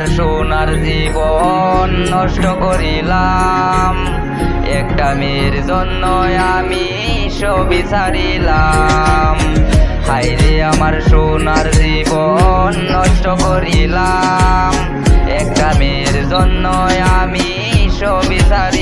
আমার সোনার জীবন নষ্ট করিলাম। একটা মেয়ের জন্য আমি সবি ছাড়িলাম। হাইরে আমার সোনার জীবন নষ্ট করিলাম। একটা মেয়ের জন্য আমি সবি ছাড়ি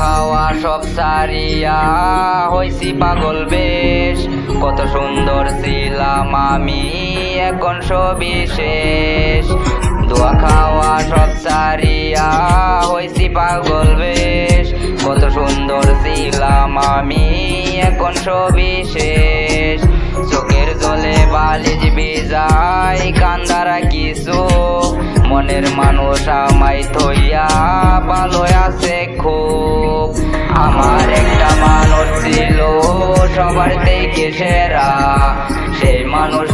খাওয়া সব সারিয়া হইছি পাগল বেশ। কত সুন্দর ছিলাম আমি, এখন সবই শেষ। দোয়া খাওয়া সব সারিয়া হইছি পাগল বেশ। কত সুন্দর ছিলাম আমি, এখন সবই শেষ। চোখের জলে বালিজ বিজাই কান্দারা কিছু। মনের মানুষ আমায় থইয়া সবার থেকে সেরা। সেই মানুষটার